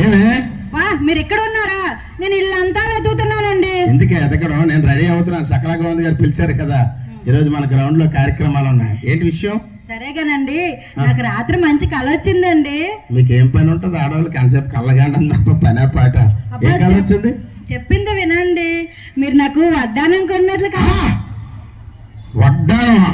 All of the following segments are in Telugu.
ఏమే? వా మీరు ఎక్కడ ఉన్నారా నేను ఇల్లంతా వెతుకుతున్నానండి. ఎందుకే ఎదగడం నేను రెడీ అవుతున్నాను. సకల గోవింద్ గారు పిలిచారు కదా. ఈరోజు మన గ్రౌండ్లో కార్యక్రమాలు ఉన్నాయి. ఏంటి విషయం? సరేగానండి. నాకు రాత్రి మంచి కళ వచ్చిందండి మీకు ఏం పని ఉంటుంది ఆడవాళ్ళకి అంతసేపు కళ్ళగండం తప్ప పనే పాట. ఏ కళ వచ్చింది చెప్పింది వినండి. మీరు నాకు వడ్డానం కొన్నట్లు! కదా వడ్డానమా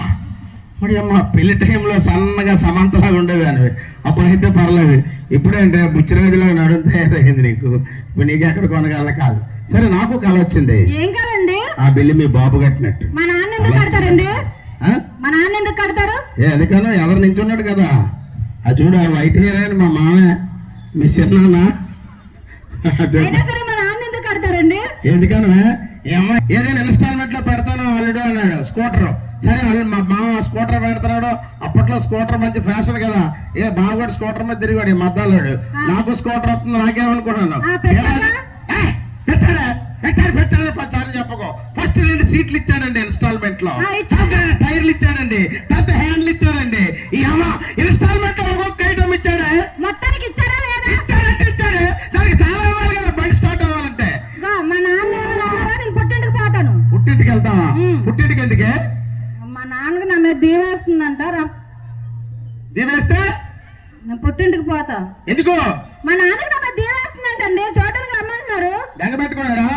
మరి అమ్మ పెళ్ళి టైంలో సన్నగా సమంతలాగా ఉండేదానివి. అప్పుడైతే పర్లేదు. ఇప్పుడేంటే బుచ్చిరాజులాగా నడుము తయారైంది నీకు. ఇప్పుడు నీకు ఎక్కడ కొనగల కాదు. సరే నాకు కళ వచ్చింది. ఏం కలండి? ఆ బిల్లు మీ బాబు కట్టినట్టు. మా నాన్న ఎందుకు కడతారండి? మా నాన్న ఎందుకు కడతారు? ఏ ఎందుకన్నా ఎవరు నించున్నాడు కదా. ఆ చూడు ఆ వైట్ హెయిర్ అని మా మామే మీ చిన్నాన్న. చూడు. అయినా సరే మా నాన్న ఎందుకు కడతారండి? ఎందుకని ఏమో ఏదైనా ఇన్స్టాల్మెంట్లో పెడతాను అల్లుడు అన్నాడు స్కూటర్. సరే వాళ్ళు మా మామ స్కూటర్ పెడతాడు అప్పట్లో స్కూటర్ మంచి ఫ్యాషన్ కదా. ఏ బావగాడు స్కూటర్ మీద తిరిగాడు ఈ మద్దాలోడు నాకు స్కూటర్ వస్తుంది నాకేమనుకున్నాను చెప్పకో. ఫస్ట్ రెండు సీట్లు ఇచ్చాడండి ఇన్స్టాల్మెంట్లో టైర్లు ఇచ్చాడండి. దీవేస్తే? నేను పుట్టింటికి పోతా. ఎందుకు? మా నాన్నకి నా మీద దీవేస్తుందంటండి చూడడానికి రమ్మంటున్నారు బెంగ పెట్టుకున్నాడా.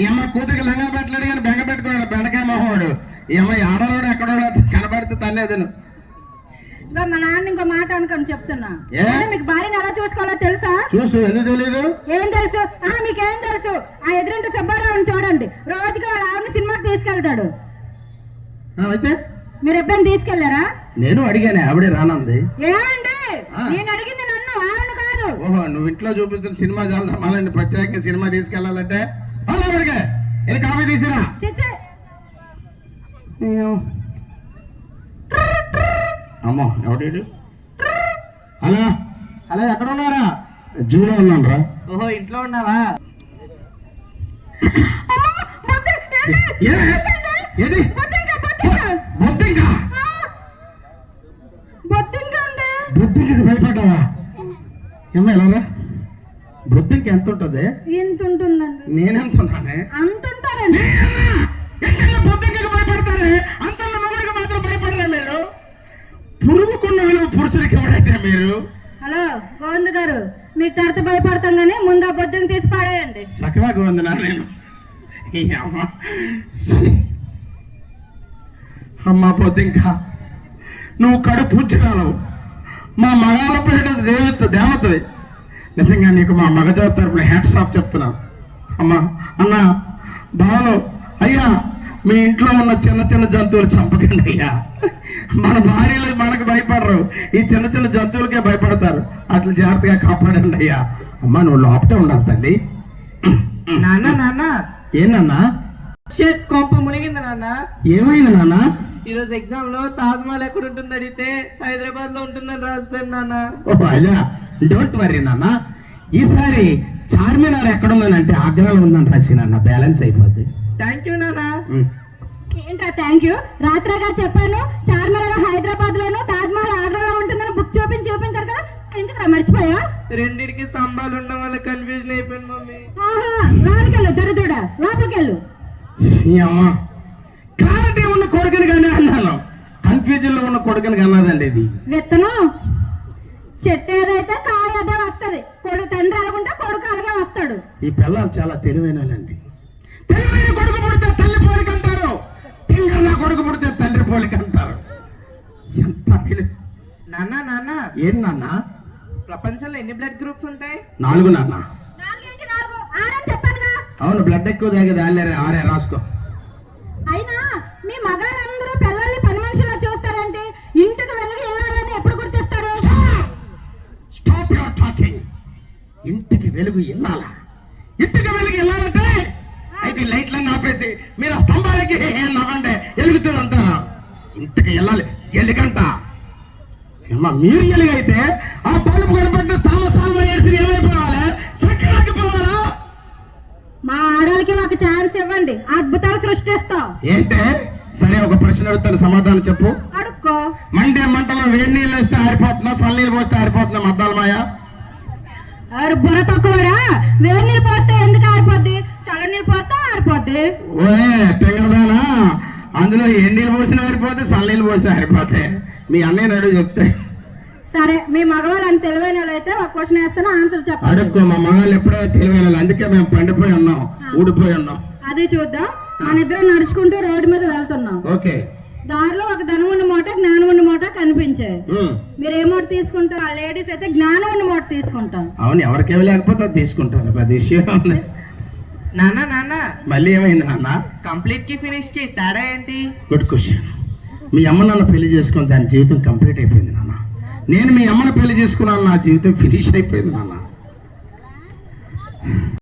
ఈ అమ్మ కూతురికి లంగా పెట్టలేడు కానీ బెంగ పెట్టుకున్నాడు. బెండకాయ మొహోడు. ఈ అమ్మ ఆడలోడు ఎక్కడో కనబడితే తన్నేదను. ఇంకా మా నాన్న ఇంకో మాట అనుకోని చెప్తున్నా. మీకు భార్యను ఎలా చూసుకోవాలో తెలుసా? చూసు ఎందుకు తెలీదు? ఏం తెలుసు? ఆ మీకేం తెలుసు? ఆ ఎదురింటి సుబ్బారావుని చూడండి. రోజుకి వాళ్ళ ఆవిడని సినిమాకి తీసుకెళ్తాడు. అయితే? మీరు ఎప్పుడైనా తీసుకెళ్ళారా? నేను అడిగానే ఆవిడే రానంది. ఏమండి. నేను అడిగింది నన్ను ఆవిడ కాదు. ఓహో నువ్వు ఇంట్లో చూపించిన సినిమా చాలా మళ్ళీ ప్రత్యేకంగా సినిమా తీసుకెళ్ళాలంటే అలా అడిగా వెళ్ళి కాపీ తీసిరా. అమ్మో ఎవడీడు హలో. హలో ఎక్కడ ఉన్నారా? జూలో ఉన్నాను రా ఓహో ఇంట్లో ఉన్నావా? ఏది? ఎలారా బొద్దింక ఎంత ఉంటుంది? ఎంత ఉంటుందండి నేనెంత ఉన్నానే అంత ఉంటారండి భయపడతారే? అంత మొగుడికి మాత్రం భయపడరా మీరు? పురుగుకున్న విలువ మీరు? హలో గోవింద్ గారు మీకు భయపడతాం కానీ ముందు ఆ బొద్దుని తీసి పాడేయండి. సకలా గోవిందనా నేను? అమ్మ. అమ్మ పొద్దింక నువ్వు కడుపు పుచ్చిరాలవు మా మగాల పేట దేవత దేవతవి. నిజంగా నీకు మా మగజాత తరపున హ్యాట్స్ ఆఫ్ చెప్తున్నాను అమ్మా అన్న బావలు అయ్యా మీ ఇంట్లో ఉన్న చిన్న చిన్న జంతువులు చంపకండి అయ్యా. మన భార్యలు మనకు భయపడరు. ఈ చిన్న చిన్న జంతువులకే భయపడతారు. అట్లా జాగ్రత్తగా కాపాడండి అయ్యా. అమ్మా నువ్వు లోపటే ఉండాలి తల్లి. నాన్న నాన్న. ఏందన్నా షేట్ కొంప మునిగింది నాన్న. ఏమైంది నాన్న? ఈ రోజు ఎగ్జామ్లో తాజ్ మహల్ ఎక్కడ ఉంటుంది అడిగితే హైదరాబాద్లో ఉంటుందని రాస్తాను నాన్న. ఓ అలా డోంట్ వరీ నాన్న. ఈసారి చార్మినార్ ఎక్కడుందనంటే ఆగ్రాలో ఉందని రాసి నాన్న. బ్యాలెన్స్ అయిపోద్ది. థ్యాంక్ యూ నాన్న. ఏంట్రా థ్యాంక్ యూ రాత్రి గారు చెప్పాను చార్మినార్ హైదరాబాద్ లోను తాజ్ మహల్ ఆగ్రాలో ఉంటుందని బుక్ చూపించి చూపించారు కదా ఎందుకు మర్చిపోయా? రెండింటికి స్తంభాలు ఉండడం వల్ల కన్ఫ్యూజన్ అయిపోయింది మమ్మీ. ఆహా లోపలికెళ్ళు దరిద్రుడా లోపలికెళ్ళు. ఈ అమ్మ కొడుకుని కానీ అన్నాను. కన్ఫ్యూజన్లో ఉన్న కొడుకుని కన్నదండి ఇది. విత్తనం? చెట్టు ఏదైతే కాయ అదే వస్తది. కొడుకు తండ్రి అనుకుంటే కొడుకు అలాగే వస్తాడు. ఈ పిల్లలు చాలా తెలివైన వాళ్ళండి తెలివైన కొడుకు పుడితే తల్లి పోలిక అంటారు. తింగన్న కొడుకు పుడితే తండ్రి పోలిక అంటారు. ఎంత నాన్న నాన్న. ఏం నాన్న? ప్రపంచంలో ఎన్ని బ్లడ్ గ్రూప్స్ ఉంటాయి? నాలుగు నాన్న. అవును బ్లడ్ ఎక్కువ తాగేది ఆరే రాసుకో. ఇంటికి వెలుగు ఇల్లాల ఇంటికి వెలుగు ఇల్లాలంటే అయితే లైట్లన్నీ ఆపేసి మీరు ఆ స్తంభాలకి నవ్వండి. ఎలుగుతుంది అంటారా ఇంటికి వెళ్ళాలి. ఎలుగంట. ఏమ్మా మీరు ఎలుగైతే ఆ బల్బు కనపడిన తామసాలు ఏడ్చి ఏమైపోవాలి? పోవాలా? మా ఆడవాళ్ళకి ఒక ఛాన్స్ ఇవ్వండి. అద్భుతాలు సృష్టిస్తాం. ఏంటే? సరే ఒక ప్రశ్న అడుగుతాను. సమాధానం చెప్పు. అడుక్కో. మండే మంటలో వేడి నీళ్ళు వేస్తే ఆరిపోతుందా చల్ల నీళ్ళు పోస్తే ఆరిపోతుందా మద్దాల మాయ? బుర్ర తక్కువరా? వేడి నీళ్ళు పోస్తే ఎందుకు ఆరిపోద్ది? చల్ల నీళ్ళు పోస్తే ఆరిపోద్ది. ఓే తెంగరదానా అందులో ఎండీలు పోసినా ఆరిపోతే సన్నీళ్ళు పోసినా ఆరిపోతాయి మీ అన్నయ్య నడు చెప్తే. సరే మీ మగవాళ్ళు అంత తెలివైన అయితే ఒక క్వశ్చన్ వేస్తాను ఆన్సర్ చెప్పండి. అడుక్కో మా మగాళ్ళు ఎప్పుడో తెలివైన వాళ్ళు. అందుకే మేము పండిపోయి ఉన్నాం ఊడిపోయి ఉన్నాం. అది చూద్దాం. మన ఇద్దరం నడుచుకుంటూ రోడ్డు మీద వెళ్తున్నాం. ఓకే. దారిలో ఒక ధనం ఉన్న మూట జ్ఞానం ఉన్న మూట కనిపించాయి. మీరు ఏ మూట తీసుకుంటారు? ఆ లేడీస్ అయితే జ్ఞానం ఉన్న మూట తీసుకుంటాం. అవును ఎవరికేమి లేకపోతే అది తీసుకుంటారు. పెద్ద విషయం ఉంది. నాన్న నాన్న. మళ్ళీ ఏమైంది నాన్న? కంప్లీట్కి ఫినిష్కి తేడా ఏంటి? గుడ్ క్వశ్చన్ మీ అమ్మ నన్ను పెళ్ళి చేసుకుని దాని జీవితం కంప్లీట్ అయిపోయింది నాన్న. నేను మీ అమ్మను పెళ్ళి చేసుకున్నాను నా జీవితం ఫినిష్ అయిపోయింది నాన్న.